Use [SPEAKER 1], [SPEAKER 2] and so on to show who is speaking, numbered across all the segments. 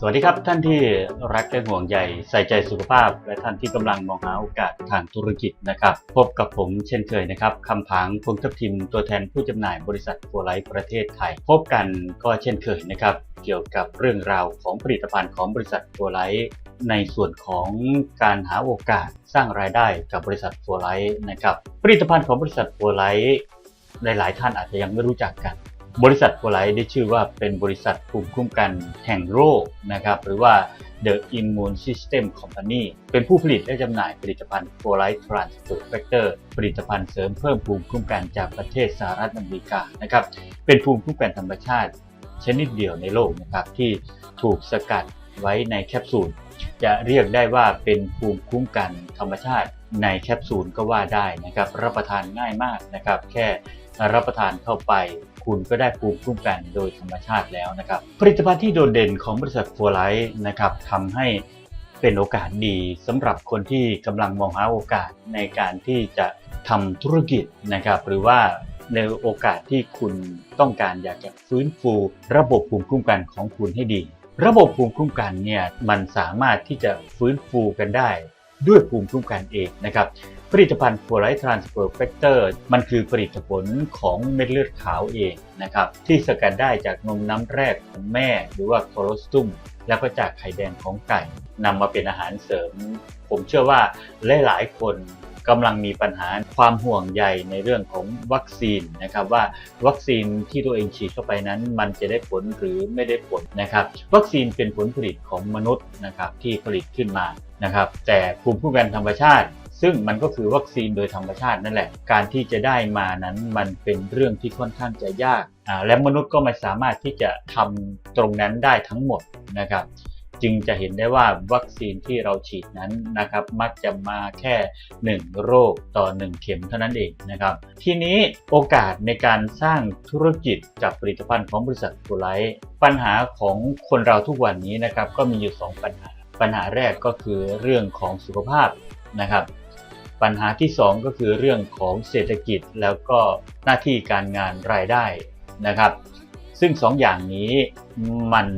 [SPEAKER 1] สวัสดีครับท่านที่รักและห่วงใยใส่ใจสุขภาพ และท่านที่กำลังมองหาโอกาสทางธุรกิจนะครับ พบกับผมเช่นเคยนะครับคำผางพงทัพทิมตัวแทนผู้จำหน่ายบริษัทโฟไลท์ประเทศไทย พบกันก็เช่นเคยนะครับ เกี่ยวกับเรื่องราวของผลิตภัณฑ์ของบริษัทโฟไลท์ในส่วนของการหาโอกาสสร้างรายได้กับบริษัทโฟไลท์นะครับผลิตภัณฑ์ของบริษัทโฟไลท์หลาย ๆ ท่านอาจจะยังไม่รู้จักกัน บริษัทโฟไลท์ได้ชื่อว่าเป็นบริษัทภูมิคุ้มกันแห่งโรคนะครับหรือว่า The Immune System Company เป็นผู้ผลิตและจำหน่ายผลิตภัณฑ์โฟไลท์ Transfer Factor ผลิตภัณฑ์เสริมเพิ่มภูมิคุ้มกันจากประเทศสหรัฐอเมริกานะครับเป็นภูมิคุ้มกันธรรมชาติชนิดเดียวในโลกนะครับที่ถูกสกัดไว้ในแคปซูลจะเรียกได้ว่าเป็นภูมิคุ้มกันธรรมชาติในแคปซูลก็ว่าได้นะครับรับประทานง่ายมากนะครับแค่รับประทานเข้าไป คุณก็ได้ภูมิคุ้มกันโดยธรรมชาติแล้วนะครับ ผลิตภัณฑ์ที่โดดเด่นของบริษัทฟัวไลท์นะครับทำให้เป็นโอกาสดีสำหรับคนที่กำลังมองหาโอกาสในการที่จะทำธุรกิจนะครับ หรือว่าในโอกาสที่คุณต้องการอยากจะฟื้นฟู ระบบภูมิคุ้มกันของคุณให้ดี ระบบภูมิคุ้มกันเนี่ยมันสามารถที่จะฟื้นฟูกันได้ด้วยภูมิคุ้มกันเองนะครับ ผลิตภัณฑ์โฟไลท์ทรานสเฟอร์แฟกเตอร์มันคือผลิตผลของเม็ดเลือดขาวเองนะครับที่สกัดได้จากนมน้ำแรกของแม่ หรือว่าโคลอสตุมแล้วก็จากไข่แดงของไก่นำมาเป็นอาหารเสริม ผมเชื่อว่าหลายๆคนกำลังมีปัญหาความห่วงใยในเรื่องของวัคซีนนะครับว่าวัคซีนที่ตัวเองฉีดเข้าไปนั้น มันจะได้ผลหรือไม่ได้ผลนะครับ วัคซีนเป็นผลผลิตของมนุษย์นะครับที่ผลิตขึ้นมานะครับ แต่ภูมิคุ้มกันธรรมชาติ ซึ่งมันก็คือวัคซีนโดยธรรมชาตินั่นแหละ การที่จะได้มานั้นมันเป็นเรื่องที่ค่อนข้างจะยาก และมนุษย์ก็ไม่สามารถที่จะทำตรงนั้นได้ทั้งหมดนะครับ จึงจะเห็นได้ว่าวัคซีนที่เราฉีดนั้นนะครับ มักจะมาแค่ 1 โรคต่อ 1 เข็มเท่านั้นเองนะครับ ทีนี้โอกาสในการสร้างธุรกิจกับผลิตภัณฑ์ของบริษัทฟูไลปัญหาของคนเราทุกวันนี้นะครับก็มีอยู่ 2 ปัญหา ปัญหาแรกก็คือเรื่องของสุขภาพนะครับ ปัญหาที่ 2 ก็คือเรื่องของเศรษฐกิจแล้วก็หน้าที่การงานรายได้นะครับ ซึ่ง2ออย่างนี้มัน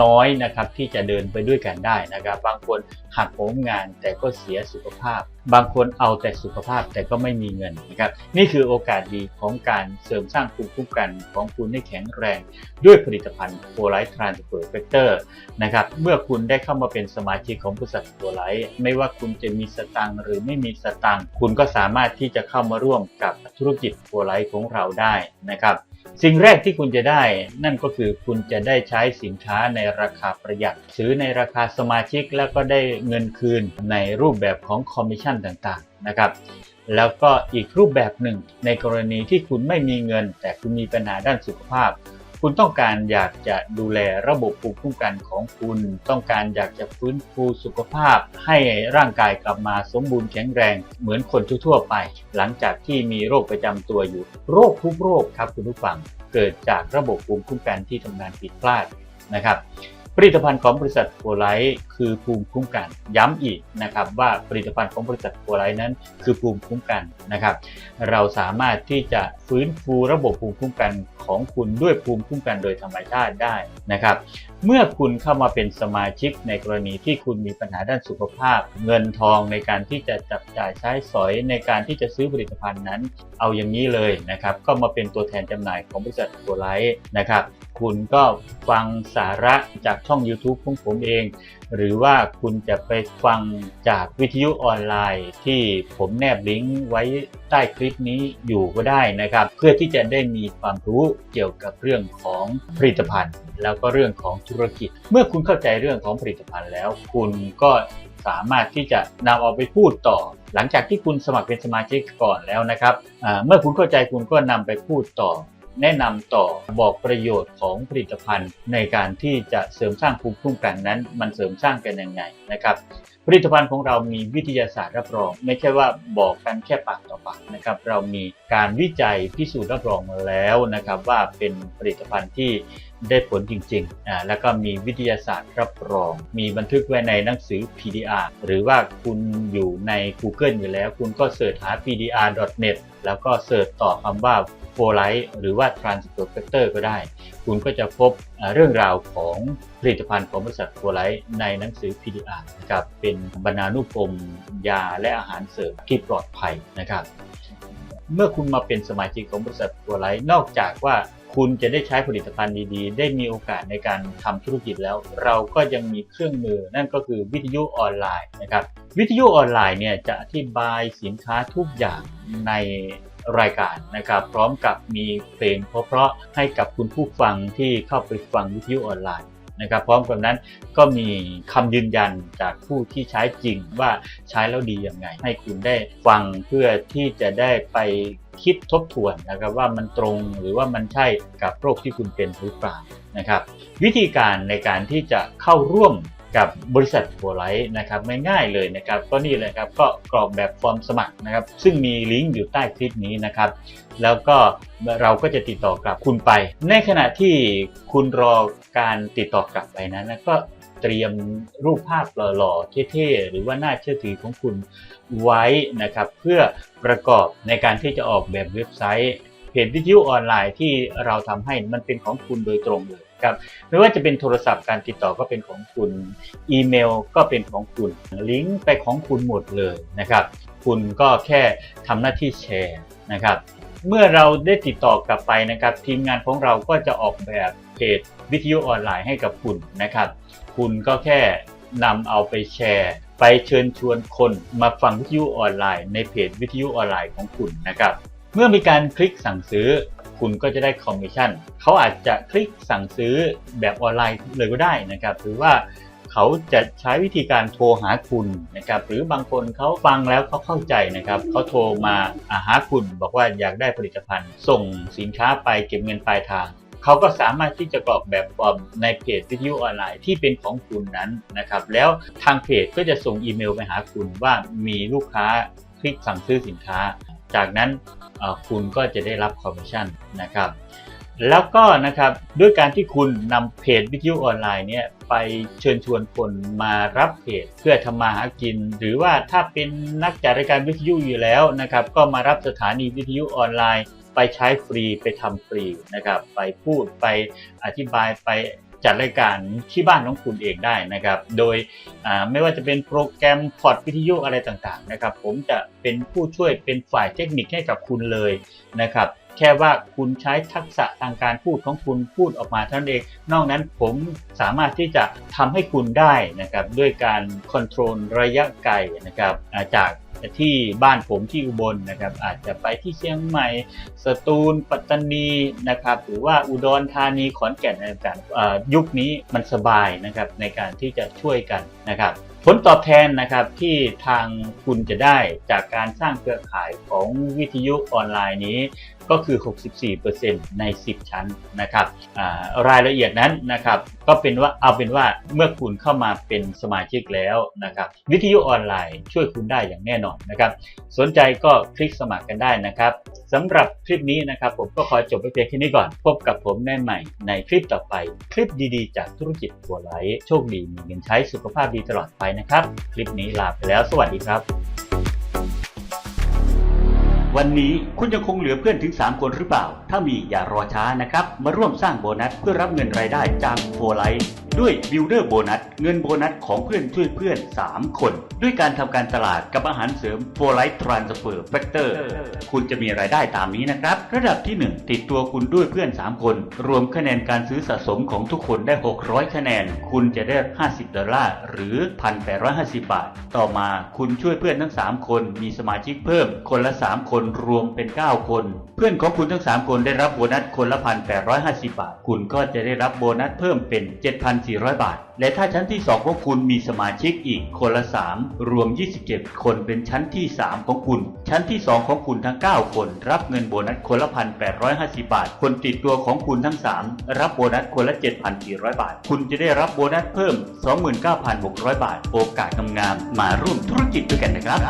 [SPEAKER 1] น้อยนะครับที่จะเดินไปด้วยกันได้นะครับ บางคนหักโหมงานแต่ก็เสียสุขภาพ บางคนเอาแต่สุขภาพแต่ก็ไม่มีเงินนะครับนี่คือโอกาสดีของการเสริมสร้างภูมิคุ้มกันของคุณให้แข็งแรง ด้วยผลิตภัณฑ์โฟไลท์ทรานสเฟอร์เฟกเตอร์นะครับเมื่อคุณได้เข้ามาเป็นสมาชิกของบริษัทโฟไลท์ไม่ว่าคุณจะมีสตังหรือไม่มีสตังค์คุณก็สามารถที่จะเข้ามาร่วมกับธุรกิจโฟไลท์ของเราได้นะครับ สิ่งแรกที่คุณจะได้ นั่นก็คือคุณจะได้ใช้สินค้าในราคาประหยัด ซื้อในราคาสมาชิกแล้วก็ได้เงินคืนในรูปแบบของคอมมิชชั่นต่างๆนะครับแล้วก็อีกรูปแบบหนึ่งในกรณีที่คุณไม่มีเงิน แต่คุณมีปัญหาด้านสุขภาพ คุณต้องการอยากจะดูแลระบบภูมิคุ้มกันของคุณ ต้องการอยากจะฟื้นฟูสุขภาพ ให้ร่างกายกลับมาสมบูรณ์แข็งแรงเหมือนคนทั่วไป หลังจากที่มีโรคประจำตัวอยู่ โรคทุกโรคครับคุณผู้ฟังเกิดจากระบบภูมิคุ้มกันที่ทำงานผิดพลาดนะครับ ผลิตภัณฑ์ของบริษัทโฟไลท์คือภูมิคุ้มกันย้ำอีกนะครับว่าผลิตภัณฑ์ของบริษัทโฟไลท์นั้น คือภูมิคุ้มกันนะครับ เราสามารถที่จะฟื้นฟูระบบภูมิคุ้มกันของคุณด้วยภูมิคุ้มกันโดยธรรมชาติได้นะครับ เมื่อคุณเข้ามาเป็นสมาชิกในกรณีที่คุณมีปัญหาด้านสุขภาพ เงินทองในการที่จะจับจ่ายใช้สอยในการที่จะซื้อผลิตภัณฑ์นั้น เอาอย่างนี้เลยนะครับ ก็มาเป็นตัวแทนจำหน่ายของบริษัทโฟไลท์นะครับ คุณก็ฟังสาระจากช่อง YouTube ของผมเอง หรือว่าคุณจะไปฟังจากวิทยุออนไลน์ ที่ผมแนบลิงก์ไว้ใต้คลิปนี้อยู่ก็ได้นะครับ เพื่อที่จะได้มีความรู้เกี่ยวกับเรื่องของผลิตภัณฑ์ แล้วก็เรื่องของธุรกิจ เมื่อคุณเข้าใจเรื่องของผลิตภัณฑ์แล้ว คุณก็สามารถที่จะนำเอาไปพูดต่อ หลังจากที่คุณสมัครเป็นสมาชิกก่อนแล้วนะครับเมื่อคุณเข้าใจคุณก็นำไปพูดต่อ แนะนำต่อบอกประโยชน์ของผลิตภัณฑ์ ในการที่จะเสริมสร้างภูมิคุ้มกันนั้น มันเสริมสร้างกันยังไงนะครับผลิตภัณฑ์ของเรามีวิทยาศาสตร์รับรอง ไม่ใช่ว่าบอกกันแค่ปากต่อปากนะครับเรามีการวิจัยพิสูจน์รับรองมาแล้วนะครับว่าเป็นผลิตภัณฑ์ที่ ได้ผลจริงๆอ่าแล้วก็มีวิทยาศาสตร์รับรอง มีบันทึกไว้ในหนังสือ PDR หรือว่าคุณอยู่ใน Google อยู่แล้ว คุณก็เสิร์ชหา pdr.net แล้วก็เสิร์ชต่อคำว่าโฟไลท์หรือว่า transfer factor ก็ได้ คุณก็จะพบเรื่องราวของผลิตภัณฑ์ของบริษัทโฟไลท์ในหนังสือ PDR นะครับเป็นบรรณานุกรมยาและอาหารเสริมที่ปลอดภัยนะครับ เมื่อคุณมาเป็นสมาชิกของบริษัทตัวไลท์นอกจากว่า คุณจะได้ใช้ผลิตภัณฑ์ดีๆ ได้มีโอกาสในการทำธุรกิจแล้ว เราก็ยังมีเครื่องมือนั่นก็คือวิทยุออนไลน์นะครับ วิทยุออนไลน์เนี่ยจะอธิบายสินค้าทุกอย่างในรายการนะครับ พร้อมกับมีเพลงเพราะๆให้กับคุณผู้ฟังที่เข้าไปฟังวิทยุออนไลน์ นะครับพร้อมกับนั้นก็มีคำยืนยันจากผู้ที่ใช้จริงว่าใช้แล้วดียังไง ให้คุณได้ฟังเพื่อที่จะได้ไปคิดทบทวนนะครับว่ามันตรงหรือว่ามันใช่กับโรคที่คุณเป็นหรือเปล่านะครับ วิธีการในการที่จะเข้าร่วม กับบริษัทหัวไลท์นะครับไม่ง่ายเลยนะครับก็นี่เลยครับก็กรอกแบบฟอร์มสมัครนะครับซึ่งมีลิงก์อยู่ใต้คลิปนี้นะครับแล้วก็เราก็จะติดต่อกลับคุณไป ในขณะที่คุณรอการติดต่อกลับไปนั้นก็เตรียมรูปภาพหล่อๆเท่ๆหรือว่าน่าเชื่อถือของคุณไว้นะครับเพื่อประกอบในการที่จะออกแบบเว็บไซต์เพจวิทยุออนไลน์ที่เราทำให้มันเป็นของคุณโดยตรงเลย ครับไม่ว่าจะเป็นโทรศัพท์การติดต่อก็เป็นของคุณ อีเมลก็เป็นของคุณลิงก์ไปของคุณหมดเลยนะครับ คุณก็แค่ทำหน้าที่แชร์นะครับ เมื่อเราได้ติดต่อกลับไปนะครับ ทีมงานของเราก็จะออกแบบเพจวิทยุออนไลน์ให้กับคุณนะครับ คุณก็แค่นำเอาไปแชร์ ไปเชิญชวนคนมาฟังวิทยุออนไลน์ในเพจวิทยุออนไลน์ของคุณนะครับ เมื่อมีการคลิกสั่งซื้อ คุณก็จะได้คอมมิชชั่นเขาอาจจะคลิกสั่งซื้อแบบออนไลน์เลยก็ได้นะครับหรือว่าเขาจะใช้วิธีการโทรหาคุณนะครับหรือบางคนเขาฟังแล้วเขาเข้าใจนะครับเขาโทรมาาหาคุณบอกว่าอยากได้ผลิตภัณฑ์ ส่งสินค้าไปเก็บเงินปลายทางเขาก็สามารถที่จะกรอกแบบฟอร์มในเพจวิทยุออนไลน์ที่เป็นของคุณนั้นนะครับ แล้วทางเพจก็จะส่งอีเมลไปหาคุณว่ามีลูกค้าคลิกสั่งซื้อสินค้า จากนั้นคุณก็จะได้รับคอมมิชชั่นนะครับ แล้วก็นะครับด้วยการที่คุณนำเพจวิทยุออนไลน์เนี่ยไปเชิญชวนคนมารับเพจเพื่อทำมาหากิน หรือว่าถ้าเป็นนักจัดรายการวิทยุอยู่แล้วนะครับก็มารับสถานีวิทยุออนไลน์ ไปใช้ฟรีไปทำฟรีนะครับไปพูดไปอธิบายไป จัดรายการที่บ้านของคุณเองได้นะครับ โดยไม่ว่าจะเป็นโปรแกรมพอร์ตวิทยุอะไรต่างๆนะครับ ผมจะเป็นผู้ช่วยเป็นฝ่ายเทคนิคให้กับคุณเลยนะครับ แค่ว่าคุณใช้ทักษะทางการพูดของคุณพูดออกมาเท่านั้นเอง นอกนั้นผมสามารถที่จะทำให้คุณได้นะครับ ด้วยการคอนโทรลระยะไกลนะครับจาก ที่บ้านผมที่อุบลนะครับ อาจจะไปที่เชียงใหม่ สตูล ปัตตานีนะครับ หรือว่าอุดรธานีขอนแก่นอะไรต่างๆยุคนี้มันสบายนะครับในการที่จะช่วยกันนะครับผลตอบแทนนะครับที่ทางคุณจะได้จากการสร้างเครือข่ายของวิทยุออนไลน์นี้ ก็คือ 64%ใน 10 ชั้นนะครับรายละเอียดนั้นนะครับก็เป็นว่าเอาเป็นว่าเมื่อคุณเข้ามาเป็นสมาชิกแล้วนะครับวิทยุออนไลน์ช่วยคุณได้อย่างแน่นอนนะครับสนใจก็คลิกสมัครกันได้นะครับสำหรับคลิปนี้นะครับผมก็ขอจบไปเพียงแค่นี้ก่อน พบกับผมแน่ใหม่ในคลิปต่อไป คลิปดีๆ จากธุรกิจหัวไหลโชคดีมีเงินใช้สุขภาพดีตลอดไปนะครับ คลิปนี้ลาไปแล้ว สวัสดีครับ วันนี้คุณยังคงเหลือเพื่อนถึง 3 คนหรือเปล่า ถ้ามีอย่ารอช้านะครับ มาร่วมสร้างโบนัสเพื่อรับเงินรายได้จากโฟไลท์ ด้วยบิลเดอร์โบนัสเงินโบนัสของเพื่อนช่วยเพื่อน 3 คน ด้วยการทำการตลาดกับอาหารเสริมโฟไลท์ทรานสเฟอร์แฟกเตอร์คุณจะมีรายได้ตามนี้นะครับ ระดับที่ 1 ติดตัวคุณด้วยเพื่อน 3 คน รวมคะแนนการซื้อสะสมของทุกคนได้ 600 คะแนน คุณจะได้ 50 ดอลลาร์ หรือ 1,850 บาท ต่อมาคุณช่วยเพื่อนทั้ง 3 คน มีสมาชิกเพิ่ม คนละ 3 คนรวมเป็น 9 คน เพื่อนของคุณทั้ง 3 คนได้รับโบนัสคนละ 1,850 บาท คุณก็จะได้รับโบนัสเพิ่มเป็น7,400 บาท และถ้าชั้นที่ 2 ของคุณมีสมาชิกอีกคนละ 3 รวม 27 คนเป็นชั้นที่ 3 ของคุณ ชั้นที่ 2 ของคุณทั้ง 9 คน รับเงินโบนัสคนละ 1,850 บาท คนติดตัวของคุณทั้ง 3 รับโบนัสคนละ 7,400 บาท คุณจะได้รับโบนัสเพิ่ม 29,600 บาท โอกาสงามๆมาร่วมธุรกิจด้วยกันนะครับ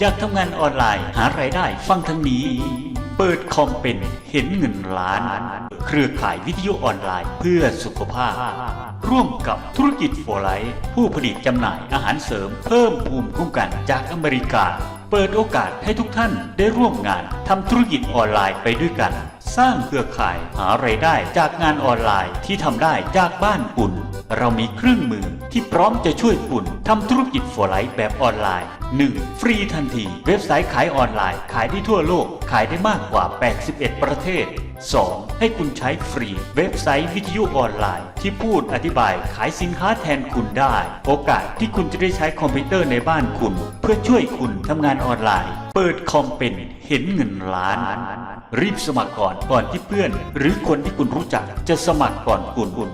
[SPEAKER 1] อยากทำงานออนไลน์หารายได้ฟังทั้งนี้ เปิดคอมเป็นเห็นเงินล้าน เครือข่ายวิทยุออนไลน์เพื่อสุขภาพ ร่วมกับธุรกิจโฟไลท์ผู้ผลิตจำหน่ายอาหารเสริมเพิ่มภูมิคุ้มกันจากอเมริกา
[SPEAKER 2] เปิดโอกาสให้ทุกท่านได้ร่วมงานทำธุรกิจออนไลน์ไปด้วยกัน สร้างเครือข่ายหาไรายได้จากงานออนไลน์ที่ทำได้จากบ้านคุณ เรามีเครื่องมือที่พร้อมจะช่วยคุณทำธุรกิจโฟัวไลฟ์แบบออนไลน์ 1. ฟรีทันที เว็บไซต์ขายออนไลน์ ขายได้ทั่วโลก ขายได้มากกว่า 81 ประเทศ 2. ให้คุณใช้ฟรี เว็บไซต์วิทยุออนไลน์ ที่พูดอธิบายขายสินค้าแทนคุณได้ โอกาสที่คุณจะได้ใช้คอมพิวเตอร์ในบ้านคุณ เพื่อช่วยคุณทำงานออนไลน์ เปิดคอมเป็นเห็นเงินล้าน รีบสมัครก่อนก่อนที่เพื่อน หรือคนที่คุณรู้จักจะสมัครก่อนคุณ